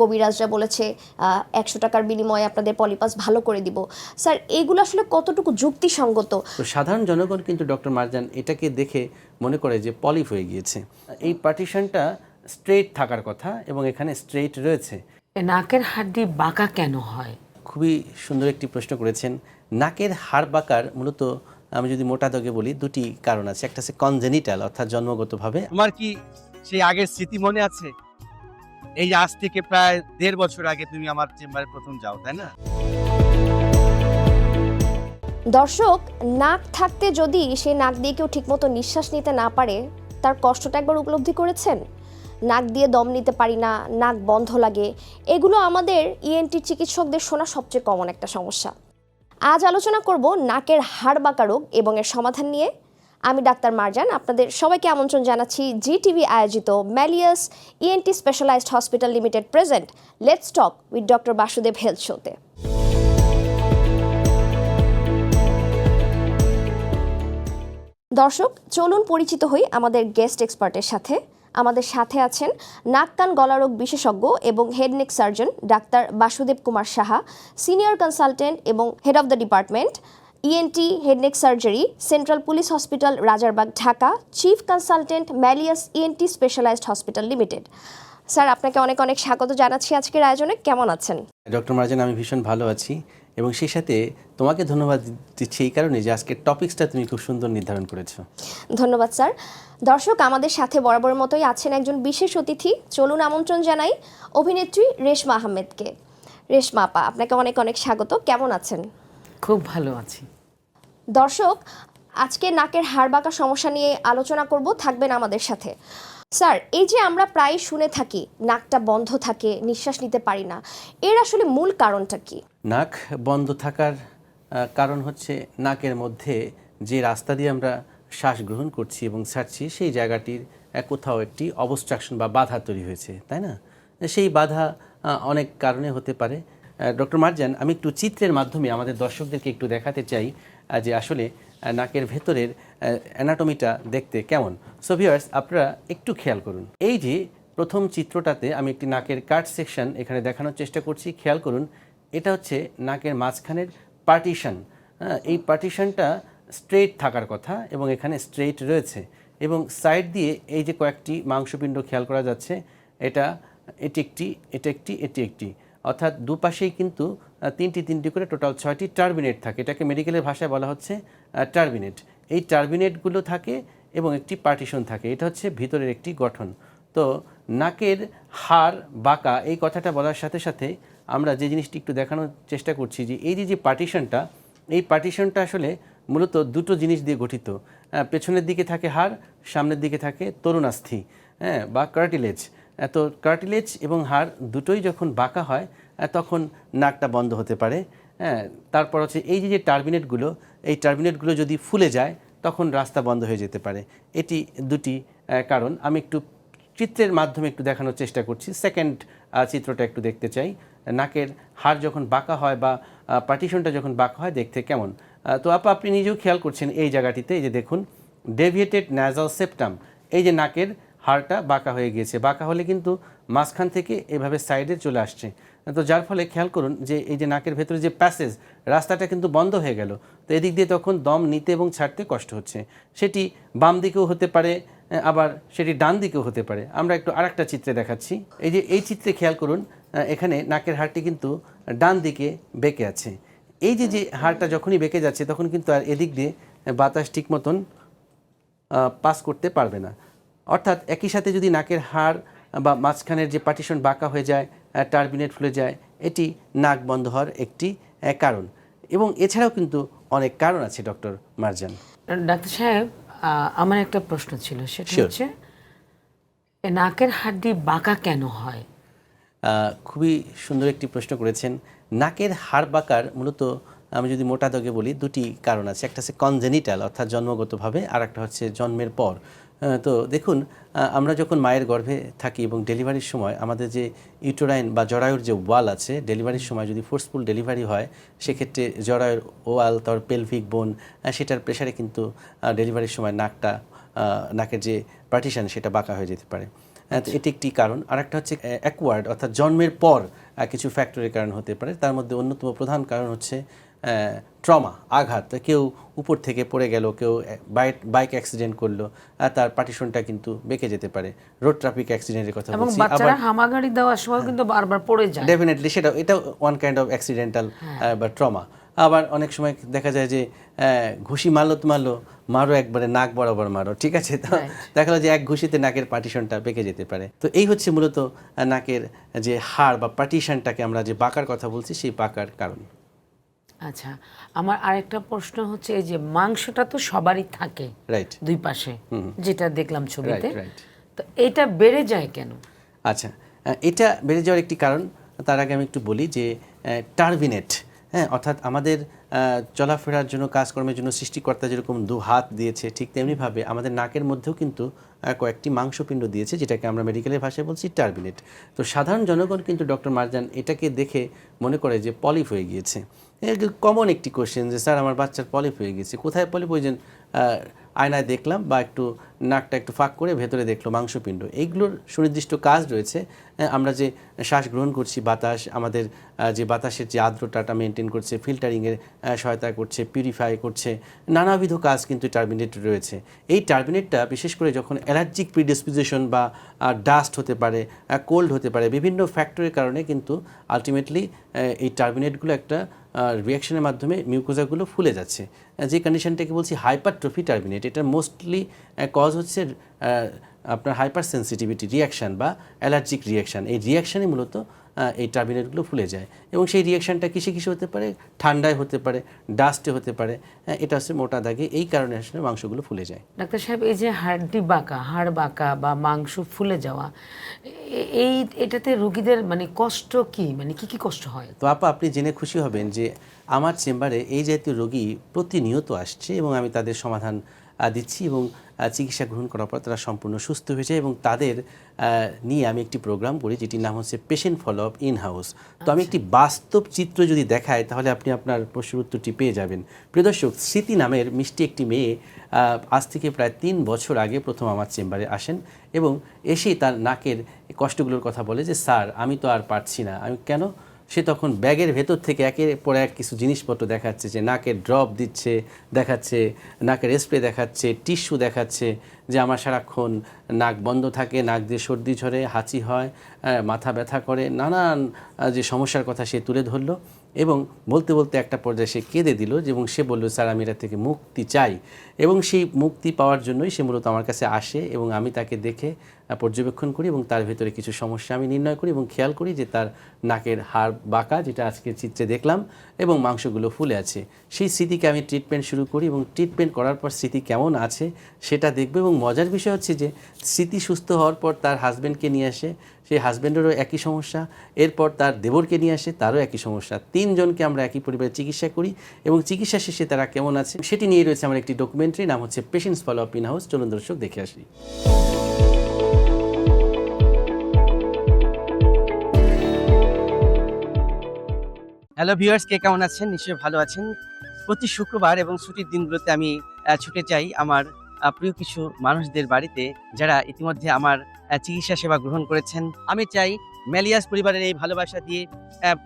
কবিরাজরা বলেছে একশো টাকার বিনিময়ে আপনাদের পলিপাস ভালো করে দিব। স্যার এইগুলো আসলে কতটুকু যুক্তিসঙ্গত? সাধারণ জনগণ কিন্তু ডক্টর মারজান এটাকে দেখে মনে করে যে পলিপ হয়ে গিয়েছে। এই পার্টিশনটা স্ট্রেট থাকার কথা এবং এখানে স্ট্রেট রয়েছে। নাকের হাড্ডি বাঁকা কেন হয়? খুবই সুন্দর একটি প্রশ্ন করেছেন। নাকের হাড় বাঁকার মূলত আমি যদি মোটা দাগে বলি দুটি কারণ আছে। একটা হচ্ছে কনজেনিটাল অর্থাৎ জন্মগতভাবে। আমার কি সেই আগের স্মৃতি মনে আছে? এই আজ থেকে প্রায় দেড় বছর আগে তুমি আমার চেম্বারে প্রথম যাও, তাই না? দর্শক, নাক থাকতে যদি সে নাক দিয়ে কেউ ঠিকমতো নিঃশ্বাস নিতে না পারে, তার কষ্টটা একবার উপলব্ধি করেছেন? নাক দিয়ে দম নিতে পারি না, নাক বন্ধ লাগে, এগুলো আমাদের ইএনটি চিকিৎসকদের শোনা সবচেয়ে কমন একটা সমস্যা। আজ আলোচনা করব নাকের হাড় বাঁকা রোগ এবং এর সমাধান নিয়ে। আমি ডাক্তার মারজান, আপনাদের সবাইকে আমন্ত্রণ জানাচ্ছি জি টিভি আয়োজিত Malleus ENT specialized hospital limited present let's talk with doctor Basudeb health শোতে দর্শক, চলুন পরিচিত হই আমাদের গেস্ট এক্সপার্টের সাথে। আমাদের সাথে আছেন নাক কান গলারোগ বিশেষজ্ঞ এবং হেড নেক সার্জন ডাক্তার বাসুদেব কুমার সাহা সিনিয়র কনসালটেন্ট এবং head of the department ENT head neck surgery central police hospital Rajarbagh Dhaka chief consultant Malleus ENT specialized hospital limited sir আপনাকে অনেক অনেক স্বাগত জানাচ্ছি আজকের আয়োজনে। কেমন আছেন? ডক্টর মার্জান আমি ভীষণ ভালো আছি এবং সেই সাথে তোমাকে ধন্যবাদ দিচ্ছি এই কারণে যে আজকের টপিক্সটা তুমি খুব সুন্দর নির্ধারণ করেছ। ধন্যবাদ স্যার। দর্শক আমাদের সাথে বরাবর মতোই আছেন একজন বিশেষ অতিথি। চলুন আমন্ত্রণ জানাই অভিনেত্রী রেশমা আহমেদকে। রেশমা আপা আপনাকে অনেক অনেক স্বাগত। কেমন আছেন? খুব ভালো আছি। দর্শক আজকে নাকের হাড় বাঁকা সমস্যা নিয়ে আলোচনা করব থাকবেন আমাদের সাথে। স্যার এই যে আমরা প্রায় শুনে থাকি নাকটা বন্ধ থাকে নিঃশ্বাস নিতে পারি না এর আসলে মূল কারণটা কি? নাক বন্ধ থাকার কারণ হচ্ছে নাকের মধ্যে যে রাস্তা দিয়ে আমরা শ্বাস গ্রহণ করছি এবং ছাড়ছি সেই জায়গাটির কোথাও একটি অবস্ট্রাকশন বা বাধা তৈরি হয়েছে তাই না? সেই বাধা অনেক কারণে হতে পারে। ডক্টর মার্জান, আমি একটু চিত্রের মাধ্যমে আমাদের দর্শকদেরকে একটু দেখাতে চাই যে আসলে নাকের ভেতরের অ্যানাটমিটা দেখতে কেমন। সো ভিউয়ার্স আপনারা একটু খেয়াল করুন। এই যে প্রথম চিত্রটাতে আমি একটি নাকের কাট সেকশন এখানে দেখানোর চেষ্টা করছি, খেয়াল করুন, এটা হচ্ছে নাকের মাঝখানের পার্টিশন এই পার্টিশনটা স্ট্রেট থাকার কথা এবং এখানে স্ট্রেট রয়েছে এবং সাইড দিয়ে এই যে কয়েকটি মাংসপিণ্ড খেয়াল করা যাচ্ছে, এটা, এটি একটি, এটা একটি, এটি একটি। অর্থাৎ দুপাশেই কিন্তু তিনটি তিনটি করে টোটাল ছয়টি টার্বিনেট থাকে। এটাকে মেডিকেলের ভাষায় বলা হচ্ছে টার্বিনেট। এই টার্বিনেটগুলো থাকে এবং একটি পার্টিশন থাকে। এটা হচ্ছে ভিতরের একটি গঠন। তো নাকের হাড়, বাঁকা, এই কথাটা বলার সাথে সাথে আমরা যে জিনিসটি একটু দেখানোর চেষ্টা করছি যে, এই যে যে পার্টিশনটা, এই পার্টিশনটা আসলে মূলত দুটো জিনিস দিয়ে গঠিত। পেছনের দিকে থাকে হাড়, সামনের দিকে থাকে তরুণাস্থি হ্যাঁ বা কার্টিলেজ তো কার্টিলেজ এবং হাড় দুটোই যখন বাঁকা হয় তখন নাকটা বন্ধ হতে পারে। হ্যাঁ তারপর হচ্ছে এই যে যে টার্মিনেটগুলো এই টার্মিনেটগুলো যদি ফুলে যায়, তখন রাস্তা বন্ধ হয়ে যেতে পারে। এটি দুটি কারণ। আমি একটু চিত্রের মাধ্যমে একটু দেখানোর চেষ্টা করছি। সেকেন্ড চিত্রটা একটু দেখতে চাই। নাকের হাড় যখন বাঁকা হয় বা পার্টিশনটা যখন বাঁকা হয়, দেখতে কেমন? তো আপা, আপনি নিজেও খেয়াল করছেন এই জায়গাটিতে। এই যে দেখুন ডেভিয়েটেড ন্যাজাল সেপ্টাম এই যে নাকের হাড়টা বাঁকা হয়ে গিয়েছে। বাঁকা হলে কিন্তু মাঝখান থেকে এভাবে সাইডে চলে আসছে। তো যার ফলে খেয়াল করুন যে এই যে নাকের ভেতরে যে প্যাসেজ, রাস্তাটা কিন্তু বন্ধ হয়ে গেল। তো এদিক দিয়ে তখন দম নিতে এবং ছাড়তে কষ্ট হচ্ছে। সেটি বাম দিকেও হতে পারে আবার সেটি ডান দিকেও হতে পারে। আমরা একটু আরেকটা চিত্রে দেখাচ্ছি। এই যে এই চিত্রে খেয়াল করুন এখানে নাকের হাড়টি কিন্তু ডান দিকে বেঁকে আছে। এই যে যে হাড়টা যখনই বেঁকে যাচ্ছে, তখন কিন্তু আর এদিক দিয়ে বাতাস ঠিক মতন পাস করতে পারবে না। অর্থাৎ একই সাথে যদি নাকের হাড় বা মাঝখানের যে পার্টিশন বাঁকা হয়ে যায় টার্বিনেট ফুলে যায় এটি নাক বন্ধ হওয়ার একটি কারণ। এবং এছাড়াও কিন্তু অনেক কারণ আছে ডক্টর মারজান। ডাক্তার সাহেব আমার একটা প্রশ্ন ছিল। সেটা হচ্ছে নাকের হাড্ডি বাঁকা কেন হয়? খুবই সুন্দর একটি প্রশ্ন করেছেন। নাকের হাড় বাঁকার মূলত আমি যদি মোটা দাগে বলি, দুটি কারণ আছে। একটা হচ্ছে কনজেনিটাল অর্থাৎ জন্মগতভাবে আর একটা হচ্ছে জন্মের পর। তো দেখুন আমরা যখন মায়ের গর্ভে থাকি এবং ডেলিভারির সময় আমাদের যে ইউটোরাইন বা জরায়ুর যে ওয়াল আছে, ডেলিভারির সময় যদি ফোর্সফুল ডেলিভারি হয়, সেক্ষেত্রে জরায়ুর ওয়াল তার পেলভিক বোন সেটার প্রেশারে কিন্তু ডেলিভারির সময় নাকটা নাকের যে পার্টিশন সেটা বাঁকা হয়ে যেতে পারে। এটি একটি কারণ। আর একটা হচ্ছে অ্যাকওয়ার্ড অর্থাৎ জন্মের পর কিছু ফ্যাক্টরের কারণ হতে পারে। তার মধ্যে অন্যতম প্রধান কারণ হচ্ছে ট্রমা আঘাত কেউ উপর থেকে পড়ে গেল কেউ বাইক বাইক অ্যাক্সিডেন্ট করল তার পার্টিশনটা কিন্তু বেঁকে যেতে পারে। রোড ট্রাফিক অ্যাক্সিডেন্টের কথা বলছি বাচ্চারা হামাগাড়ি দেওয়ার সময় কিন্তু বারবার পড়ে যায়। ডেফিনেটলি সেটা এটা ওয়ান কাইন্ড অফ অ্যাক্সিডেন্টাল বা ট্রমা আবার অনেক সময় দেখা যায় যে ঘুষি মারলো তো মারলো মারো একবারে নাক বরাবর মারো ঠিক আছে? তো দেখা গেলো যে এক ঘুষিতে নাকের পার্টিশনটা বেঁকে যেতে পারে। তো এই হচ্ছে মূলত নাকের যে হাড় বা পার্টিশনটাকে আমরা যে বাঁকার কথা বলছি সেই বাঁকার কারণ। আচ্ছা আমার আরেকটা প্রশ্ন হচ্ছে এই যে মাংসটা তো সবারই থাকে রাইট দুই পাশে যেটা দেখলাম ছবিতে. তো এটা বেড়ে যায় কেন? আচ্ছা এটা বেড়ে যাওয়ার একটি কারণ তার আগে আমি একটু বলি যে টার্বিনেট হ্যাঁ অর্থাৎ আমাদের চলাফেরার জন্য কাজকর্মের জন্য সৃষ্টিকর্তা যেরকম দু হাত দিয়েছে ঠিক তেমনিভাবে আমাদের নাকের মধ্যেও কিন্তু কয়েকটি মাংসপিণ্ড দিয়েছে যেটাকে আমরা মেডিকেলের ভাষায় বলছি টার্বিনেট। তো সাধারণ জনগণ কিন্তু ডক্টর মারজান এটাকে দেখে মনে করে যে পলিপ হয়ে গিয়েছে। কমন একটি কোশ্চেন যে, স্যার, আমার বাচ্চার পলিপ হয়ে গেছে। কোথায় পলিপ ওই যে আয়নায় দেখলাম বা একটু নাকটা একটু ফাঁক করে ভেতরে দেখল মাংসপিণ্ড। এইগুলোর সুনির্দিষ্ট কাজ রয়েছে। আমরা যে শ্বাস গ্রহণ করছি, বাতাস, আমাদের যে বাতাসের যে আর্দ্রতাটা মেনটেন করছে ফিল্টারিংয়ের সহায়তা করছে পিউরিফাই করছে, নানাবিধ কাজ কিন্তু টার্বিনেট রয়েছে। এই টার্বিনেটটা বিশেষ করে যখন অ্যালার্জিক প্রিডিসপিজিশন বা ডাস্ট হতে পারে কোল্ড হতে পারে, বিভিন্ন ফ্যাক্টরের কারণে কিন্তু আলটিমেটলি এই টার্বিনেটগুলো একটা রিয়াকশনের মাধ্যমে মিউকোজাগুলো ফুলে যাচ্ছে। যে কন্ডিশনটাকে বলছি হাইপারট্রফি টার্মিনেট এটা মোস্টলি কজ হচ্ছে আপনার হাইপার সেন্সিটিভিটি রিয়াকশান বা অ্যালার্জিক রিয়াকশান এই রিয়াকশানে মূলত এই টার্বিনেটগুলো ফুলে যায়। এবং সেই রিয়াকশানটা কিসে কিসে হতে পারে? ঠান্ডায় হতে পারে ডাস্টে হতে পারে। এটা হচ্ছে মোটা দাগে এই কারণে আসলে মাংসগুলো ফুলে যায়। ডাক্তার সাহেব এই যে হাড়টি বাঁকা হাড় বাঁকা বা মাংস ফুলে যাওয়া এই এটাতে রোগীদের মানে কষ্ট কি? মানে কি কি কষ্ট হয়? তো আপা আপনি জেনে খুশি হবেন যে আমার চেম্বারে এই জাতীয় রোগী প্রতিনিয়ত আসছে এবং আমি তাদের সমাধান দিচ্ছি এবং চিকিৎসা গ্রহণ করার পর তারা সম্পূর্ণ সুস্থ হয়ে যায় এবং তাদের নিয়ে আমি একটি প্রোগ্রাম করি যেটির নাম হচ্ছে patient follow up in house তো আমি একটি বাস্তব চিত্র যদি দেখাই তাহলে আপনি আপনার প্রশ্নের উত্তরটি পেয়ে যাবেন। প্রিয় দর্শক স্মৃতি নামের মিষ্টি একটি মেয়ে আজ থেকে প্রায় তিন বছর আগে প্রথম আমার চেম্বারে আসেন এবং এসেই তার নাকের কষ্টগুলোর কথা বলে যে স্যার আমি তো আর পারছি না। আমি কেন সে তখন ব্যাগের ভেতর থেকে একের পর এক কিছু জিনিসপত্র দেখাচ্ছে যে নাকের ড্রপ দিচ্ছে, দেখাচ্ছে, নাকের স্প্রে দেখাচ্ছে, টিস্যু দেখাচ্ছে যে আমার সারাক্ষণ নাক বন্ধ থাকে, নাক দিয়ে সর্দি ঝরে, হাঁচি হয় মাথা ব্যথা করে, নানান যে সমস্যার কথা সে তুলে ধরলো এবং বলতে বলতে একটা পর্যায়ে সে কেঁদে দিল এবং সে বলল, স্যার, আমি এটা থেকে মুক্তি চাই। এবং সেই মুক্তি পাওয়ার জন্যই সে মূলত আমার কাছে আসে এবং আমি তাকে দেখে পর্যবেক্ষণ করি এবং তার ভেতরে কিছু সমস্যা আমি নির্ণয় করি এবং খেয়াল করি যে তার নাকের হাড় বাঁকা, যেটা আজকের চিত্রে দেখলাম, এবং মাংসগুলো ফুলে আছে। সেই স্মৃতিকে আমি ট্রিটমেন্ট শুরু করি এবং ট্রিটমেন্ট করার পর স্মৃতি কেমন আছে সেটা দেখব এবং মজার বিষয় হচ্ছে যে স্মৃতি সুস্থ হওয়ার পর তার হাজব্যান্ডকে নিয়ে আসে, সেই হাজব্যান্ডেরও একই সমস্যা। এরপর তার দেবরকে নিয়ে আসে, তারও একই সমস্যা। তিনজনকে আমরা একই পরিবারে চিকিৎসা করি এবং চিকিৎসা শেষে তারা কেমন আছে সেটি নিয়ে রয়েছে আমার একটি ডকুমেন্টারি নাম হচ্ছে patients follow up in house চলুন দর্শক, দেখে আসি। হ্যালো ভিউয়ার্স কে কেমন আছেন? নিশ্চয়ই ভালো আছেন। প্রতি শুক্রবার এবং ছুটির দিনগুলোতে আমি ছুটে যাই আমার প্রিয় কিছু মানুষদের বাড়িতে যারা ইতিমধ্যে আমার চিকিৎসা সেবা গ্রহণ করেছেন। আমি চাই মেলিয়াস পরিবারের এই ভালোবাসা দিয়ে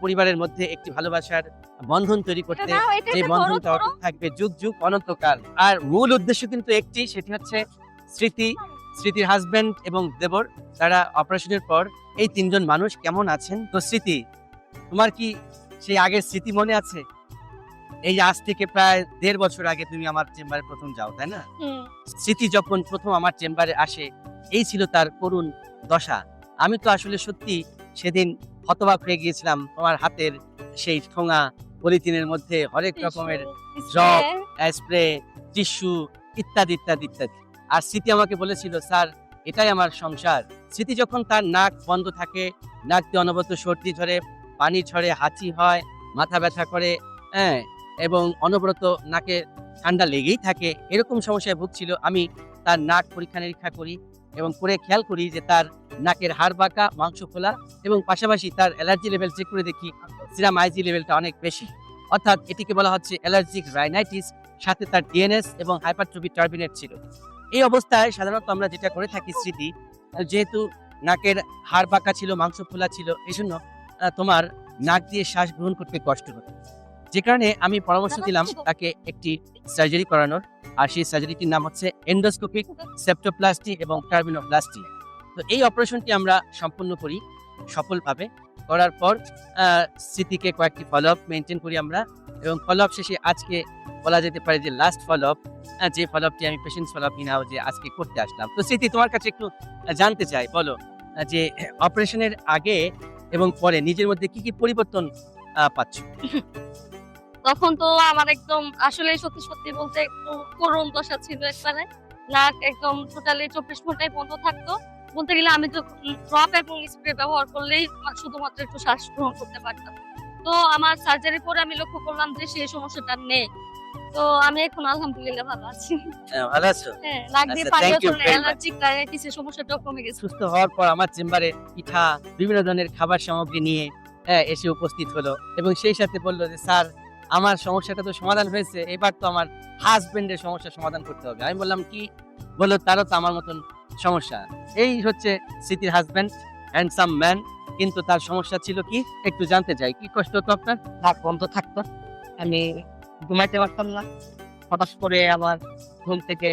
পরিবারের মধ্যে একটি ভালোবাসার বন্ধন তৈরি করতে যে বন্ধনটা অটুট থাকবে যুগ যুগ অনন্তকাল। আর মূল উদ্দেশ্য কিন্তু একটি সেটি হচ্ছে স্মৃতি স্মৃতির হাজবেন্ড এবং দেবর। তারা অপারেশনের পর এই তিনজন মানুষ কেমন আছেন? তো স্মৃতি তোমার কি সেই আগের স্মৃতি মনে আছে? এই আজ থেকে প্রায় দেড় বছর আগে তুমি আমার চেম্বারে প্রথম যাও তাই না? স্মৃতি যখন প্রথম আমার চেম্বারে আসে এই ছিল তার করুণ দশা। আমি তো আসলে সত্যি সেদিন হতবাক হয়ে গিয়েছিলাম তোমার হাতের সেই ঠোঙা পলিথিনের মধ্যে হরেক রকমের ড্রপ স্প্রে টিস্যু ইত্যাদি ইত্যাদি ইত্যাদি। আর স্মৃতি আমাকে বলেছিল স্যার এটাই আমার সংসার। স্মৃতি যখন তার নাক বন্ধ থাকে নাক দিয়ে অনবরত সর্দি ঝরে পানি ঝরে হাঁচি হয়, মাথা ব্যথা করে হ্যাঁ এবং অনবরত নাকে ঠান্ডা লেগেই থাকে, এরকম সমস্যায় ভুগছিল আমি তার নাক পরীক্ষা নিরীক্ষা করি এবং করে খেয়াল করি যে তার নাকের হাড় বাঁকা, মাংস খোলা এবং পাশাপাশি তার অ্যালার্জি লেভেল চেক করে দেখি সিরাম আইজি লেভেলটা অনেক বেশি। অর্থাৎ এটিকে বলা হচ্ছে অ্যালার্জিক রাইনাইটিস, সাথে তার ডিএনএস এবং হাইপারট্রফি টার্বিনেট ছিল। এই অবস্থায় সাধারণত আমরা যেটা করে থাকি স্মৃতি, যেহেতু নাকের হাড় বাঁকা ছিল, মাংস ফোলা ছিল এই জন্য তোমার নাক দিয়ে শ্বাস গ্রহণ করতে কষ্ট হতো যে কারণে আমি পরামর্শ দিলাম তাকে একটি সার্জারি করানোর। আর সেই সার্জারিটির নাম হচ্ছে এন্ডোস্কোপিক সেপ্টোপ্লাস্টি এবং টার্মিনোপ্লাস্টি তো এই অপারেশনটি আমরা সম্পূর্ণ করি সফলভাবে। করার পর স্মৃতিকে কয়েকটি ফলো আপ মেনটেন করি আমরা। এবং ফলো আপ শেষে আজকে বলা যেতে পারে যে লাস্ট ফলো আপ যে ফলো আপটি আমি পেশেন্ট ফলো আপ ইন যে আজকে করতে আসলাম। তো স্মৃতি তোমার কাছে একটু জানতে চাই বলো যে অপারেশনের আগে এবং পরে নিজের মধ্যে কি কি পরিবর্তন পাচ্ছ? তখন তো আমার একদম আসলে সত্যি সত্যি বলতে একটু করুণ দশা ছিল একবারে। নাক একদম টোটালি চব্বিশ ঘন্টায় বন্ধ থাকতো। বলতে গেলে আমি তো ড্রপ এবং স্প্রে ব্যবহার করলেই শুধুমাত্র একটু শ্বাস গ্রহণ করতে পারতাম। তো আমার সার্জারি পরে আমি লক্ষ্য করলাম যে সেই সমস্যাটা নেই। তো আমি এখন আলহামদুলিল্লাহ ভালো আছি। আহ, ভালো আছো? হ্যাঁ নাক দিয়ে আচ্ছা, পানি চলে কমে গেছে। সুস্থ হওয়ার পর আমার চেম্বারে পিঠা বিভিন্ন ধরনের খাবার সামগ্রী নিয়ে হ্যাঁ, এসে উপস্থিত হলো এবং সেই সাথে বলল যে স্যার আমার সমস্যাটা তো সমাধান হয়েছে এবার তো আমার হাজবেন্ডের সমস্যার সমাধান করতে হবে। আমি বললাম কি? বলল তারও তো আমার মতন সমস্যা। এই হচ্ছে স্মৃতির হাজবেন্ড হ্যান্ডসাম ম্যান কিন্তু তার সমস্যা ছিল কি? একটু জানতে চাই। কি কষ্ট হতো আপনার? নাক বন্ধ থাকতো। আমি ঘুমাইতে পারতাম না। হঠাৎ করে আমার ঘুম থেকে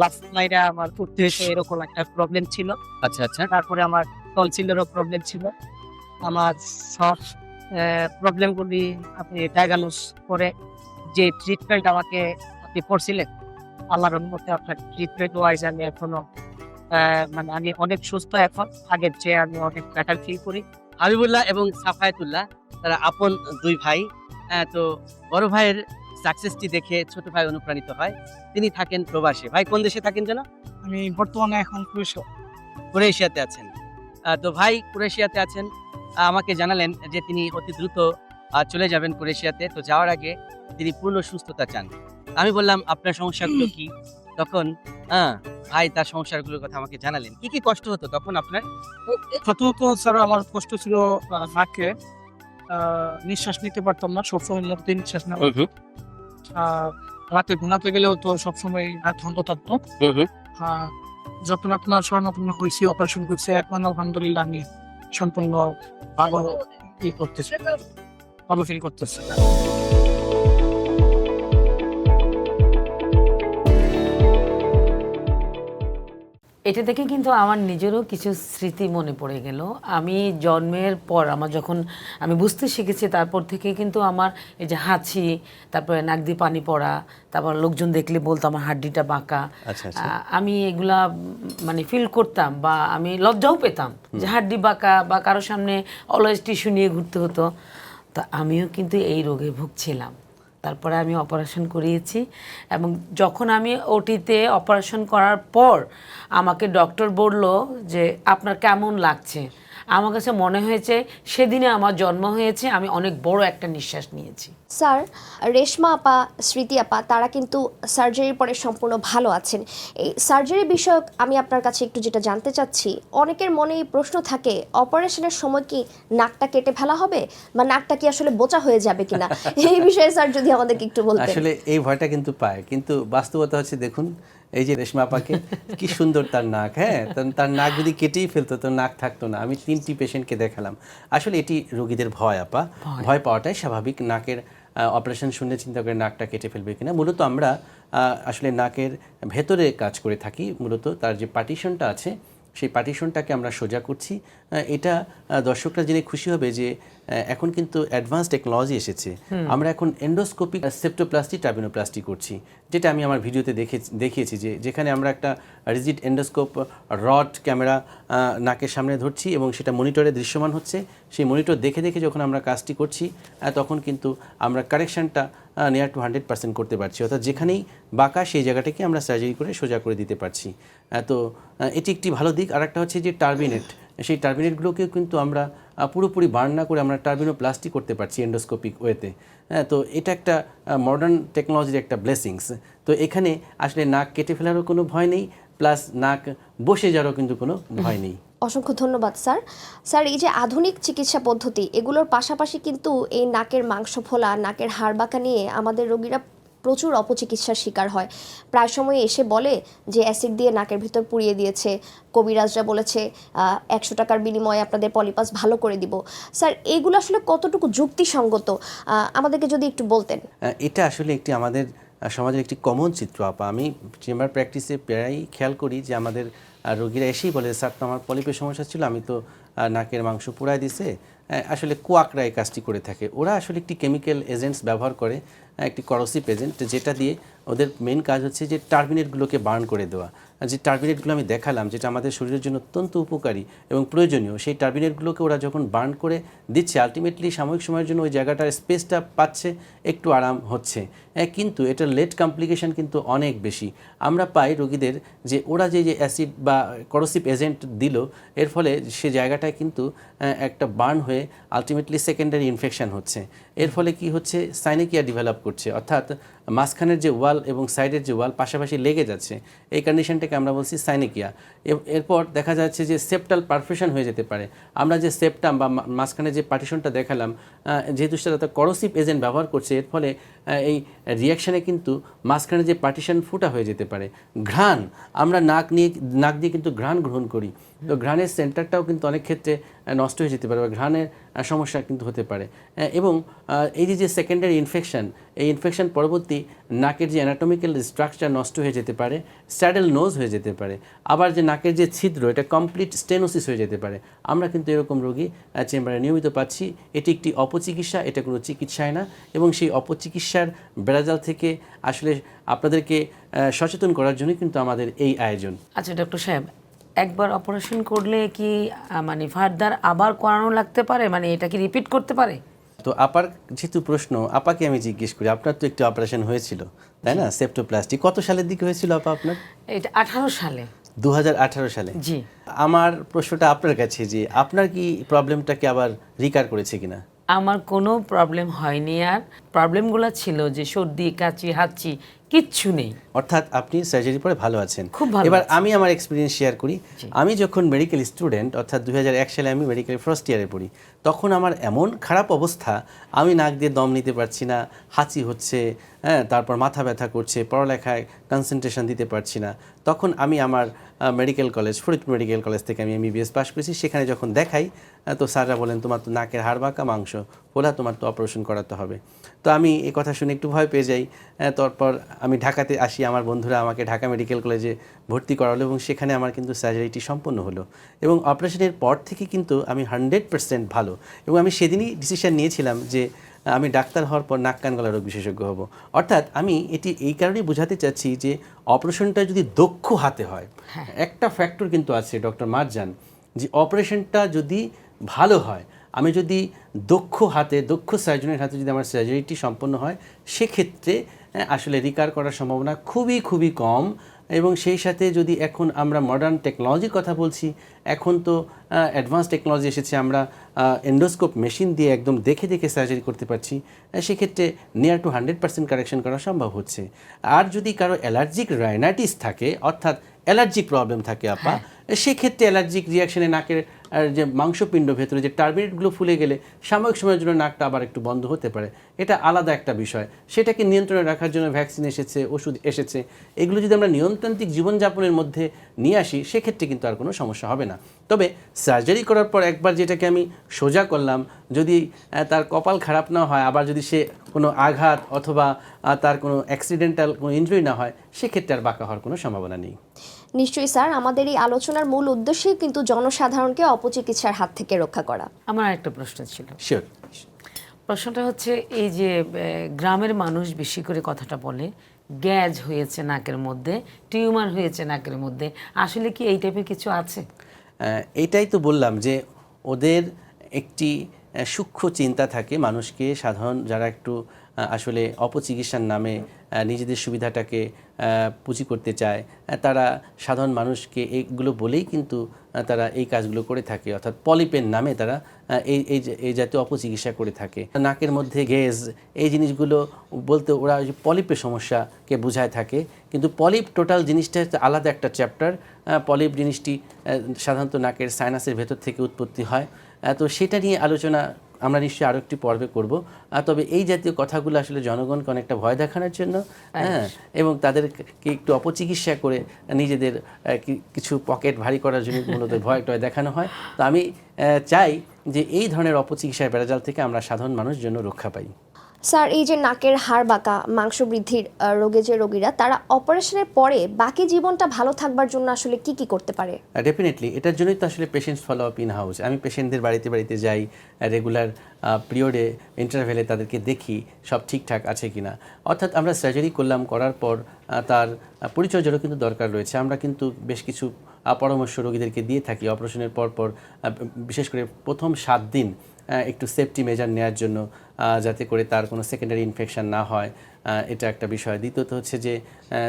লাস্ট নাইটে আমার উঠতে হয়েছে এরকম একটা প্রবলেম ছিল। আচ্ছা আচ্ছা। তারপরে আমার টনসিলেরও প্রবলেম ছিল। আমার সব প্রবলেমগুলি আপনি ডায়াগনোস করে যে ট্রিটমেন্ট আমাকে আপনি করছিলেন আল্লাহর মধ্যে আপনার ট্রিটমেন্ট ওয়াইজ আমি এখনও মানে আমি অনেক সুস্থ এখন। আগের চেয়ে আমি অনেক বেটার ফিল করি। হাবিবুল্লাহ এবং সাফায়াতুল্লাহ তারা আপন দুই ভাই তো বড় ভাইয়ের সাকসেসটি দেখে ছোট ভাই অনুপ্রাণিত হয়। তিনি থাকেন প্রবাসে। ভাই কোন দেশে থাকেন যেন? আমি বর্তমানে এখন ক্রোয়েশিয়াতে আছেন। তো ভাই ক্রোয়েশিয়াতে আছেন। আমাকে জানালেন যে তিনি অতি দ্রুত চলে যাবেন ক্রোয়েশিয়াতে। তো যাওয়ার আগে তিনি পূর্ণ সুস্থতা চান। আমি বললাম আপনার সমস্যাগুলো কি? তখন হ্যাঁ ভাই তার সমস্যাগুলোর কথা আমাকে জানালেন। কি কি কষ্ট হতো তখন আপনার? প্রথমত স্যার আমার কষ্ট ছিল নাকে। নিঃশ্বাস নিতে পারতাম না সবসময় মুখ দিয়ে নিঃশ্বাস আহ, রাতে ঘুমাতে গেলেও তো সবসময় হাত বন্ধ থাকতো। যখন আপনার স্বর্ণপূর্ণ হয়েছি অপারেশন করছে এখন আলহামদুলিল্লাহ আমি সম্পূর্ণ ভালো ই করতেছি। ভালো ফিল করতেছি। এটা দেখে কিন্তু আমার নিজেরও কিছু স্মৃতি মনে পড়ে গেল। আমি জন্মের পর আমার যখন আমি বুঝতে শিখেছি তারপর থেকে কিন্তু আমার এই যে হাঁচি তারপরে নাক দিয়ে পানি পড়া তারপর লোকজন দেখলে বলতো আমার হাড্ডিটা বাঁকা। আচ্ছা আচ্ছা। আমি এগুলা মানে ফিল করতাম বা আমি লজ্জাও পেতাম যে হাড্ডি বাঁকা বা কারোর সামনে অলওয়েজ টিস্যু নিয়ে ঘুরতে হতো। তা আমিও কিন্তু এই রোগে ভুগছিলাম। তারপরে আমি অপারেশন করিয়েছি এবং যখন আমি ওটিতে অপারেশন করার পর আমাকে ডক্টর বলল যে, আপনার কেমন লাগছে? আমার কাছে মনে হয়েছে সেদিনে আমার জন্ম হয়েছে আমি অনেক বড় একটা নিঃশ্বাস নিয়েছি। স্যার রেশমা আপা স্মৃতি আপা তারা কিন্তু সার্জারির পরে সম্পূর্ণ ভালো আছেন। এই সার্জারি বিষয়ক আমি আপনার কাছে একটু যেটা জানতে চাচ্ছি অনেকের মনে এই প্রশ্ন থাকে অপারেশনের সময় কি নাকটা কেটে ফেলা হবে বা নাকটা কি আসলে বোচা হয়ে যাবে কিনা? এই বিষয়ে স্যার যদি আমাদেরকে একটু বলতেন। আসলে এই ভয়টা কিন্তু পায় কিন্তু বাস্তবতা হচ্ছে দেখুন এই যে রেশমা পাকে কি সুন্দর তার নাক হ্যাঁ? তার- নাক যদি কেটেই ফেলতো তো নাক থাকতো না। আমি তিনটি পেশেন্টকে দেখালাম। আসলে এটি রোগীদের ভয় আপা। ভয়। পাওয়াটাই স্বাভাবিক। নাকের অপারেশন শুনে চিন্তা করে নাকটা কেটে ফেলবে কিনা। মূলত আমরা আহ, আসলে নাকের ভেতরে কাজ করে থাকি। মূলত তার যে পার্টিশনটা আছে সেই পার্টিশনটাকে আমরা সোজা করছি। এটা দর্শকরা জেনে খুশি হবে যে এখন কিন্তু অ্যাডভান্স টেকনোলজি এসেছে। আমরা এখন এন্ডোস্কোপিক সেপ্টোপ্লাস্টি টার্বিনোপ্লাস্টি করছি যেটা আমি আমার ভিডিওতে দেখে দেখিয়েছি যে যেখানে আমরা একটা রিজিট এন্ডোস্কোপ রড ক্যামেরা নাকের সামনে ধরছি এবং সেটা মনিটরে দৃশ্যমান হচ্ছে। সেই মনিটর দেখে দেখে যখন আমরা কাজটি করছি তখন কিন্তু আমরা কারেকশনটা নিয়ার টু হান্ড্রেড পার্সেন্ট করতে পারছি। অর্থাৎ যেখানেই বাঁকা সেই জায়গাটাকে আমরা সার্জারি করে সোজা করে দিতে পারছি। তো এটি একটি ভালো দিক। আর একটা হচ্ছে যে টার্বিনেট। সেই টার্বিনেটগুলোকেও কিন্তু আমরা পুরোপুরি বার্ন না করে আমরা টার্বিনোপ্লাস্টি করতে পারছি এন্ডোস্কোপিক ওয়েতে। হ্যাঁ তো এটা একটা মডার্ন টেকনোলজির একটা ব্লেসিংস তো এখানে আসলে নাক কেটে ফেলারও কোনো ভয় নেই প্লাস নাক বসে যাওয়ারও কিন্তু কোনো ভয় নেই। অসংখ্য ধন্যবাদ স্যার। স্যার এই যে আধুনিক চিকিৎসা পদ্ধতি এগুলোর পাশাপাশি কিন্তু এই নাকের মাংস ফোলা নাকের হাড় বাঁকা নিয়ে আমাদের রোগীরা প্রচুর অপচিকিৎসার শিকার হয়। প্রায় সময় এসে বলে যে অ্যাসিড দিয়ে নাকের ভিতর পুড়িয়ে দিয়েছে। কবিরাজরা বলেছে একশো টাকার বিনিময়ে আপনাদের পলিপাস ভালো করে দিব। স্যার এইগুলো আসলে কতটুকু যুক্তিসঙ্গত? আমাদেরকে যদি একটু বলতেন। এটা আসলে একটি আমাদের সমাজের একটি কমন চিত্র, আপা। আমি চেম্বার প্র্যাকটিসে প্রায়ই খেয়াল করি যে আমাদের রোগীরা এসেই বলে, স্যার, তো আমার পলিপের সমস্যা ছিল, আমি তো নাকের মাংস পুড়ায় দিছে আসলে কোয়াকরা এই কাজটি করে থাকে। ওরা আসলে একটি কেমিক্যাল এজেন্টস ব্যবহার করে একটি করসিপ এজেন্ট যেটা দিয়ে ওদের মেন কাজ হচ্ছে যে টার্মিনেটগুলোকে বার্ন করে দেওয়া। যে টার্বিনেটগুলো আমি দেখালাম, যেটা আমাদের শরীরের জন্য অত্যন্ত উপকারী এবং প্রয়োজনীয়, সেই টার্বিনেটগুলোকে ওরা যখন বার্ন করে দিচ্ছে আলটিমেটলি সাময়িক সময়ের জন্য ওই জায়গাটার স্পেসটা পাচ্ছে, একটু আরাম হচ্ছে। কিন্তু এটার লেট কমপ্লিকেশন কিন্তু অনেক বেশি। আমরা পাই রোগীদের যে ওরা যে যে অ্যাসিড বা করোসিভ এজেন্ট দিল, এর ফলে সে জায়গাটায় কিন্তু একটা বার্ন হয়ে আলটিমেটলি সেকেন্ডারি ইনফেকশান হচ্ছে। এর ফলে কি হচ্ছে? সাইনিকিয়া ডেভেলপ করছে। অর্থাৎ মাঝখানের যে ওয়াল এবং সাইডের যে ওয়াল পাশাপাশি লেগে যাচ্ছে, এই কন্ডিশনটাকে আমরা বলছি সাইনিকিয়া। এরপর দেখা যাচ্ছে যে সেপ্টাল পারফেশন হয়ে যেতে পারে। আমরা যে সেপ্টাম বা মাঝখানে যে পার্টিশনটা দেখালাম যেহেতু সেটা করসিভ এজেন্ট ব্যবহার করছে, এর ফলে এই রিয়াকশানে কিন্তু মাঝখানে যে পার্টিশন ফুটা হয়ে যেতে পারে। ঘ্রাণ, আমরা নাক নিয়ে, নাক দিয়ে কিন্তু ঘ্রাণ গ্রহণ করি। তো ঘ্রাণের সেন্টারটাও কিন্তু অনেক ক্ষেত্রে নষ্ট হয়ে যেতে পারে বা ঘ্রাণের সমস্যা কিন্তু হতে পারে। এবং এই যে যে সেকেন্ডারি ইনফেকশন এই ইনফেকশন পরবর্তী নাকের যে অ্যানাটমিক্যাল স্ট্রাকচার নষ্ট হয়ে যেতে পারে স্যাডেল নোজ হয়ে যেতে পারে, আবার যে নাকের যে ছিদ্র, এটা কমপ্লিট স্টেনোসিস হয়ে যেতে পারে। আমরা কিন্তু এরকম রোগী চেম্বারে নিয়মিত পাচ্ছি। এটি একটি অপচিকিৎসা, এটা কোনো চিকিৎসায় না। এবং সেই অপচিকিৎসার বেড়াজাল থেকে আসলে আপনাদেরকে সচেতন করার জন্য কিন্তু আমাদের এই আয়োজন। আচ্ছা ডক্টর সাহেব একবার অপারেশন করলে কি মানে ফার্দার আবার করানো লাগতে পারে? মানে এটা কি রিপিট করতে পারে? তো আপার যেহেতু প্রশ্ন আপাকে আমি জিজ্ঞেস করি আপনার তো একটি অপারেশন হয়েছিল তাই না? সেপ্টোপ্লাস্টি কত সালের দিকে হয়েছিল আপা আপনার? এটা আঠারো সালে। দু হাজার আঠারো সালে। জি। আমার প্রশ্নটা আপনার কাছে যে আপনার কি প্রবলেমটাকে আবার রিকার করেছে কিনা? আমার কোনো প্রবলেম হয়নি আর। প্রবলেমগুলো ছিল যে সর্দি কাচি হাঁচি কিচ্ছু নেই। অর্থাৎ আপনি সার্জারি পরে ভালো আছেন। খুব ভালো এবার আমি আমার এক্সপিরিয়েন্স শেয়ার করি। আমি যখন মেডিকেল স্টুডেন্ট অর্থাৎ দু হাজার এক সালে আমি মেডিকেল ফার্স্ট ইয়ারে পড়ি তখন আমার এমন খারাপ অবস্থা আমি নাক দিয়ে দম নিতে পারছি না হাঁচি হচ্ছে হ্যাঁ তারপর মাথা ব্যথা করছে পড়ালেখায় কনসেন্ট্রেশন দিতে পারছি না। তখন আমি আমার medical college Faridpur medical college থেকে আমি এমবিবিএস পাশ করেছি। সেখানে যখন দেখাই তো স্যাররা বলেন তোমার তো নাকের হাড় বাঁকা মাংস। ওলা তোমার তো অপারেশন করাতে হবে। তো আমি এই কথা শুনে একটু ভয় পেয়ে যাই। আহ, তারপর আমি ঢাকাতে আসি আমার বন্ধুরা আমাকে ঢাকা মেডিকেল কলেজে ভর্তি করালো এবং সেখানে আমার কিন্তু সার্জারিটি সম্পন্ন হলো। এবং অপারেশনের পর থেকে কিন্তু আমি হান্ড্রেড পার্সেন্ট ভালো। এবং আমি সেদিনই ডিসিশন নিয়েছিলাম যে আমি ডাক্তার হওয়ার পর নাক কান গলা রোগ বিশেষজ্ঞ হব। অর্থাৎ আমি এটি এই কারণেই বোঝাতে চাচ্ছি যে অপারেশনটা যদি দক্ষ হাতে হয় একটা ফ্যাক্টর কিন্তু আছে ডক্টর মারজান যে অপারেশনটা যদি ভালো হয় আমি যদি দক্ষ হাতে দক্ষ সার্জনের হাতে যদি আমার সার্জারিটি সম্পন্ন হয় সেক্ষেত্রে আসলে রিকার করার সম্ভাবনা খুবই খুবই কম। এবং সেই সাথে যদি এখন আমরা মডার্ন টেকনোলজির কথা বলছি এখন তো অ্যাডভান্স টেকনোলজি এসেছে আমরা এন্ডোস্কোপ মেশিন দিয়ে একদম দেখে দেখে সার্জারি করতে পারছি সেক্ষেত্রে near to hundred percent correction করা সম্ভব হচ্ছে। আর যদি কারও অ্যালার্জিক রাইনাইটিস থাকে অর্থাৎ অ্যালার্জিক প্রবলেম থাকে আপা সেক্ষেত্রে অ্যালার্জিক রিয়াকশনে নাকের আর যে মাংসপিণ্ড ভেতরে যে টার্বিনেটগুলো ফুলে গেলে সাময়িক সময়ের জন্য নাকটা আবার একটু বন্ধ হতে পারে। এটা আলাদা একটা বিষয়। সেটাকে নিয়ন্ত্রণে রাখার জন্য ভ্যাকসিন এসেছে, ওষুধ এসেছে। এগুলো যদি আমরা নিয়ন্ত্রান্তিক জীবনযাপনের মধ্যে নিয়ে আসি, সেক্ষেত্রে কিন্তু আর কোনো সমস্যা হবে না। তবে সার্জারি করার পর একবার যেটাকে আমি সোজা করলাম, যদি তার কপাল খারাপ না হয়, আবার যদি সে কোনো আঘাত অথবা তার কোনো অ্যাক্সিডেন্টাল কোনো ইনজুরি না হয়, সেক্ষেত্রে আর বাঁকা হওয়ার কোনো সম্ভাবনা নেই। নিশ্চয়ই স্যার আমাদের এই আলোচনার মূল উদ্দেশ্যই কিন্তু জনসাধারণকে অপচিকিৎসার হাত থেকে রক্ষা করা। আমার একটা প্রশ্ন ছিল। শিওর প্রশ্নটা হচ্ছে এই যে গ্রামের মানুষ বেশি করে কথাটা বলে গ্যাজ হয়েছে নাকের মধ্যে টিউমার হয়েছে নাকের মধ্যে আসলে কি এই টাইপের কিছু আছে? আহ, এইটাই তো বললাম যে ওদের একটি সূক্ষ্ম চিন্তা থাকে মানুষকে সাধারণ যারা একটু আসলে অপচিকিৎসার নামে নিজেদের সুবিধাটাকে পুঁজি করতে চায়। তারা সাধারণ মানুষকে এইগুলো বলেই কিন্তু তারা এই কাজগুলো করে থাকে। অর্থাৎ পলিপের নামে তারা এই এই এই জাতীয় অপচিকিৎসা করে থাকে। নাকের মধ্যে গেজ এই জিনিসগুলো বলতে ওরা ওই যে পলিপের সমস্যাকে বোঝায় থাকে। কিন্তু পলিপ টোটাল জিনিসটা আলাদা একটা চ্যাপ্টার। পলিপ জিনিসটি সাধারণত নাকের সাইনাসের ভেতর থেকে উৎপত্তি হয়। তো সেটা নিয়ে আলোচনা আমরা নিশ্চয়ই আরও একটি পর্বে করব। তবে এই জাতীয় কথাগুলো আসলে জনগণকে অনেকটা ভয় দেখানোর জন্য হ্যাঁ এবং তাদেরকে একটু অপচিকিৎসা করে নিজেদের কিছু পকেট ভারী করার জন্য মূলত ভয় টয় দেখানো হয়। তো আমি চাই যে এই ধরনের অপচিকিৎসার বেড়াজাল থেকে আমরা সাধারণ মানুষ জন্য রক্ষা পাই। স্যার, এই যে নাকের হাড় বাঁকা, মাংস বৃদ্ধির রোগে যে রোগীরা, তারা অপারেশনের পরে বাকি জীবনটা ভালো থাকবার জন্য আসলে কি কি করতে পারে? ডেফিনেটলি এটার জন্যই তো আসলে patients follow up in house আমি পেশেন্টদের বাড়িতে বাড়িতে যাই রেগুলার পিরিয়ডে ইন্টারভেলে তাদেরকে দেখি, সব ঠিকঠাক আছে কি না অর্থাৎ আমরা সার্জারি করলাম, করার পর তার পরিচর্যারও কিন্তু দরকার রয়েছে। আমরা কিন্তু বেশ কিছু পরামর্শ রোগীদেরকে দিয়ে থাকি। অপারেশনের পর পর বিশেষ করে প্রথম সাত দিন একটু সেফটি মেজার নেওয়ার জন্য যাতে করে তার কোনো সেকেন্ডারি ইনফেকশন না হয় এটা একটা বিষয়। দ্বিতীয়ত হচ্ছে যে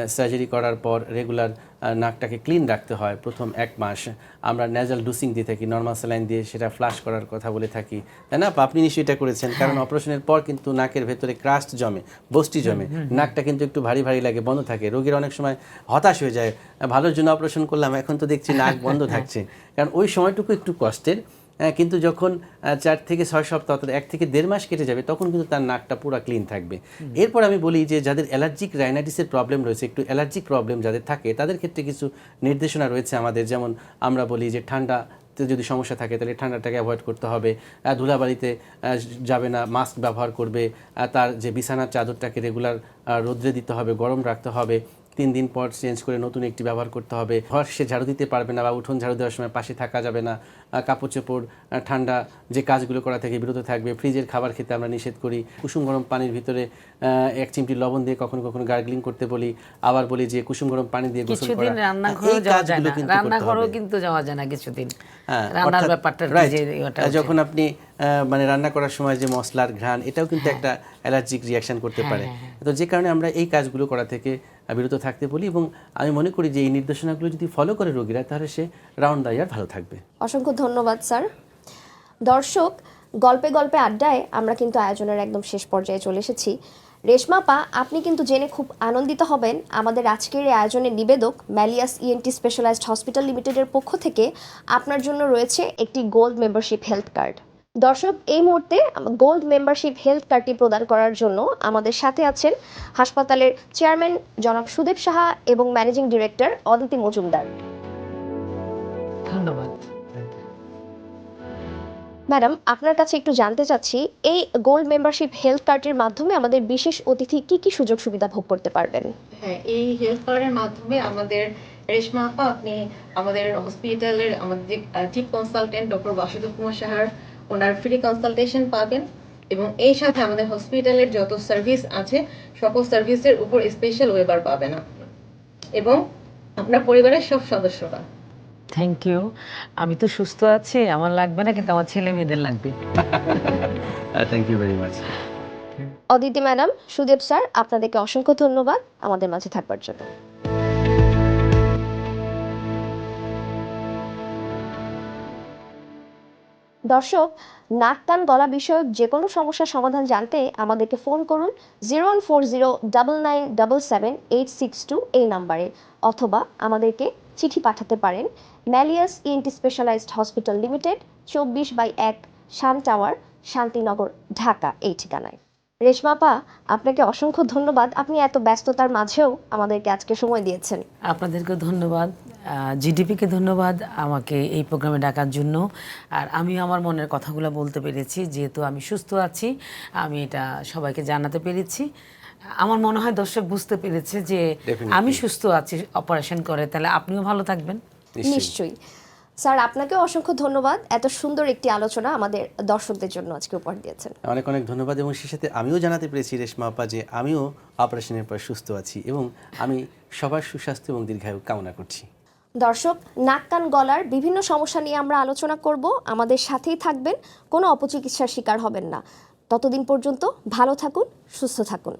সার্জারি করার পর রেগুলার নাকটাকে ক্লিন রাখতে হয় প্রথম এক মাস। আমরা ন্যাজাল ডুসিং দিয়ে থাকি নর্মাল স্যালাইন দিয়ে সেটা ফ্লাশ করার কথা বলে থাকি। তাই না? আপা? আপনি নিশ্চয়ই এটা করেছেন। কারণ অপারেশনের পর কিন্তু নাকের ভেতরে ক্রাস্ট জমে বস্তি জমে। নাকটা কিন্তু একটু ভারী ভারী লাগে বন্ধ থাকে। রোগীর অনেক সময় হতাশ হয়ে যায়। ভালোর জন্য অপারেশন করলাম এখন তো দেখছি নাক বন্ধ থাকছে। কারণ ওই সময়টুকু একটু কষ্টের। হ্যাঁ, কিন্তু যখন চার থেকে ছয় সপ্তাহ অর্থাৎ এক থেকে দেড় মাস কেটে যাবে তখন কিন্তু তার নাকটা পুরো ক্লিন থাকবে। এরপর আমি বলি যে যাদের অ্যালার্জিক রাইনাইটিসের প্রবলেম রয়েছে একটু অ্যালার্জিক প্রবলেম যাদের থাকে তাদের ক্ষেত্রে কিছু নির্দেশনা রয়েছে আমাদের। যেমন আমরা বলি যে ঠান্ডা যদি সমস্যা থাকে তাহলে ঠান্ডাটাকে অ্যাভয়েড করতে হবে। আহ, ধুলাবালিতে যাবে না মাস্ক ব্যবহার করবে। তার যে বিছানার চাদরটাকে রেগুলার রোদ্রে দিতে হবে গরম রাখতে হবে। তিন দিন পর চেঞ্জ করে নতুন একটি ব্যবহার করতে হবে। ঘর সে ঝাড়ু দিতে পারবে না বা উঠোন ঝাড়ু দেওয়ার সময় পাশে থাকা যাবে না। কাপড় চোপড় ঠান্ডা যে কাজগুলো করা থেকে বিরত থাকবে। ফ্রিজের খাবার খেতে আমরা নিষেধ করি। কুসুম গরম পানির ভিতরে আহ, এক চিমটি লবণ দিয়ে কখনো কখনো গার্গলিং করতে বলি। আবার বলি যে কুসুম গরম পানি দিয়ে গোসল করা। রান্নাঘরেও যাওয়া যায় না। রান্নাঘরেও কিন্তু যাওয়া যায় না কিছুদিন। হ্যাঁ, রান্নার ব্যাপারটা যখন আপনি মানে রান্না করার সময় যে মশলার ঘ্রাণ এটাও কিন্তু একটা অ্যালার্জিক রিয়াকশন করতে পারে। তো যে কারণে আমরা এই কাজগুলো করা থেকে বিরত থাকতে বলি এবং আমি মনে করি যে এই নির্দেশনাগুলো যদি ফলো করে রোগীরা তাহলে সে রাউন্ড দ্য ইয়ার ভালো থাকবে। অসংখ্য ধন্যবাদ স্যার। দর্শক গল্পে গল্পে আড্ডায় আমরা কিন্তু আয়োজনের একদম শেষ পর্যায়ে চলে এসেছি। রেশমাপা আপনি কিন্তু জেনে খুব আনন্দিত হবেন আমাদের আজকের এই আয়োজনের নিবেদক ম্যালিয়াস ইএনটি স্পেশালাইজড হসপিটাল লিমিটেডের পক্ষ থেকে আপনার জন্য রয়েছে একটি গোল্ড মেম্বারশিপ হেলথ কার্ড দর্শক এই মুহূর্তে গোল্ড মেম্বারশিপ হেলথ কার্ডটি প্রদান করার জন্য আমাদের সাথে আছেন হাসপাতালের চেয়ারম্যান জনাব সুদেব সাহা এবং ম্যানেজিং ডিরেক্টর অদিতি মজুমদার। ধন্যবাদ। ম্যাডাম আপনার কাছে একটু জানতে চাচ্ছি এই গোল্ড মেম্বারশিপ হেলথ কার্ডের মাধ্যমে আমাদের বিশেষ অতিথি কি কি সুযোগ সুবিধা ভোগ করতে পারবেন? হ্যাঁ এই হেলথ কার্ডের মাধ্যমে আমাদের রেশমা আপা আপনি আমাদের হসপিটালের আমাদের chief consultant doctor Basudeb Kumar সাহার ওনার ফ্রি কনসালটেশন পাবেন এবং এই সাথে আমাদের হসপিটালের যত সার্ভিস আছে সকল সার্ভিসের উপর স্পেশাল ওয়েবার পাবেন এবং আপনার পরিবারের সব সদস্যরা। থ্যাংক ইউ আমি তো সুস্থ আছি আমার লাগবে না কিন্তু আমার ছেলে মেয়েদের লাগবে। Thank you very much Aditi madam Sudeb sir আপনাদেরকে অসংখ্য ধন্যবাদ আমাদের মাঝে থাকবার জন্য। দর্শক নাক কান গলা বিষয়ক যে কোনো সমস্যার সমাধান জানতে আমাদেরকে ফোন করুন zero one four zero double nine double seven eight six two এই নাম্বারে অথবা আমাদেরকে চিঠি পাঠাতে পারেন। Malleus ENT specialized hospital limited চব্বিশ বাই এক, শান টাওয়ার, শান্তিনগর, ঢাকা, এই ঠিকানায়। রেশমাপা আপনাকে অসংখ্য ধন্যবাদ। আপনি এত ব্যস্ততার মাঝেও আমাদেরকে আজকে সময় দিয়েছেন। আপনাদেরকে ধন্যবাদ জিডিপিকে ধন্যবাদ আমাকে এই প্রোগ্রামে ডাকার জন্য। আর আমি আমার মনের কথাগুলো বলতে পেরেছি যেহেতু আমি সুস্থ আছি আমি এটা সবাইকে জানাতে পেরেছি। আমার মনে হয় দর্শক বুঝতে পেরেছে যে আমি সুস্থ আছি অপারেশন করে তাহলে আপনিও ভালো থাকবেন। নিশ্চয়ই। স্যার আপনাকে অসংখ্য ধন্যবাদ। এত সুন্দর একটি আলোচনা আমাদের দর্শকদের জন্য আজকে উপহার দিয়েছেন। অনেক অনেক ধন্যবাদ এবং সেই সাথে আমিও জানাতে পেরেছি রেশমা আপা যে আমিও অপারেশনের পর সুস্থ আছি এবং আমি সবার সুস্বাস্থ্য এবং দীর্ঘায়ু কামনা করছি। দর্শক নাক কান গলার বিভিন্ন সমস্যা নিয়ে আমরা আলোচনা করব। আমাদের সাথেই থাকবেন কোনো অপচিকিৎসার শিকার হবেন না। ততদিন পর্যন্ত ভালো থাকুন সুস্থ থাকুন।